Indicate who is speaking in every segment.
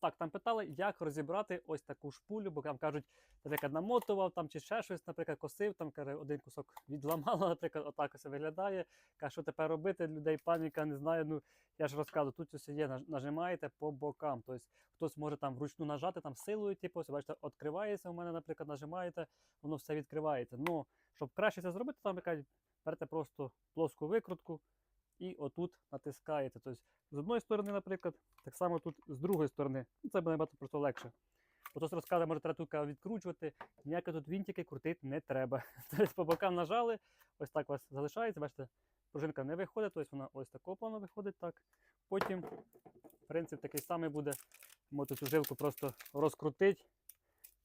Speaker 1: Так, там питали, як розібрати ось таку шпулю, бо там кажуть, наприклад, намотував там чи ще щось, наприклад, косив, там каже, один кусок відламало, наприклад, отак ось виглядає. Каже, що тепер робити? Людей паніка, не знаю. Ну я ж розказую, тут ось є, нажимаєте по бокам. Тобто хтось може там вручну нажати, там силою, типу, ось, бачите, відкривається. У мене, наприклад, нажимаєте, воно все відкривається. Ну, щоб краще це зробити, там яка берете просто плоску викрутку і отут натискаєте. Тобто з одної сторони, наприклад, так само тут з другої сторони. Ну, це буде набагато просто легше. Хтось розказує, може треба тут відкручувати, ніякі тут вінтики крутити не треба. Тобто по бокам нажали, ось так у вас залишається, бачите, пружинка не виходить, тобто вона ось такого плану виходить так. Потім принцип такий самий буде. Можете цю жилку просто розкрутити,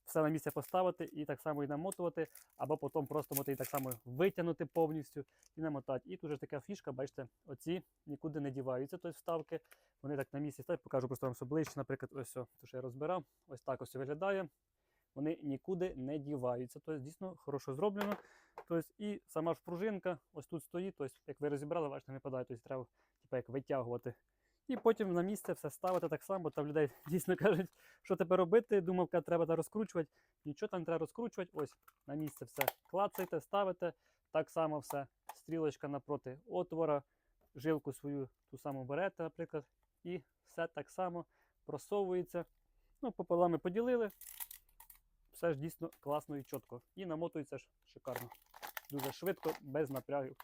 Speaker 1: все на місце поставити і так само і намотувати, або потім просто можете її так само витягнути повністю і намотати. І тут же така фішка, бачите, оці нікуди не діваються, тобто вставки. Вони так на місці стоять, покажу просто вам ближче. Наприклад, ось те, що я розбирав, ось так ось виглядає. Вони нікуди не діваються. Тобто дійсно хорошо зроблено. Тобто, і сама ж пружинка ось тут стоїть. Тобто, як ви розібрали, бачите, не випадає, тобто треба типу, як витягувати. І потім на місце все ставити так само, бо там людей дійсно кажуть, що тепер робити. Думав, треба там розкручувати. Нічого там треба розкручувати. Ось на місце все клацаєте, ставите. Так само все. Стрілочка напроти отвора, жилку свою ту саму берете, наприклад, і все так само просовується. Ну, пополам ми поділили. Все ж дійсно класно і чітко. І намотується ж шикарно. Дуже швидко, без напрягів.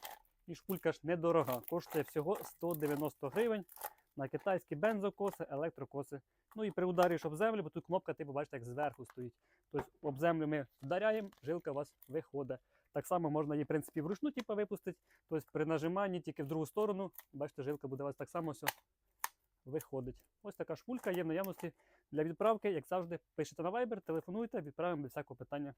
Speaker 1: І шпулька ж недорога. Коштує всього 190 гривень на китайські бензокоси, електрокоси. Ну і при ударі об землю, бо тут кнопка, типу, бачите, як зверху стоїть. Тобто об землю ми вдаряємо, жилка у вас виходить. Так само можна її, в принципі, вручну типу, випустити. Тобто при нажиманні тільки в другу сторону, бачите, жилка буде у вас так само все виходить. Ось така шпулька є в наявності для відправки. Як завжди, пишете на Viber, телефонуйте, відправимо без всякого питання.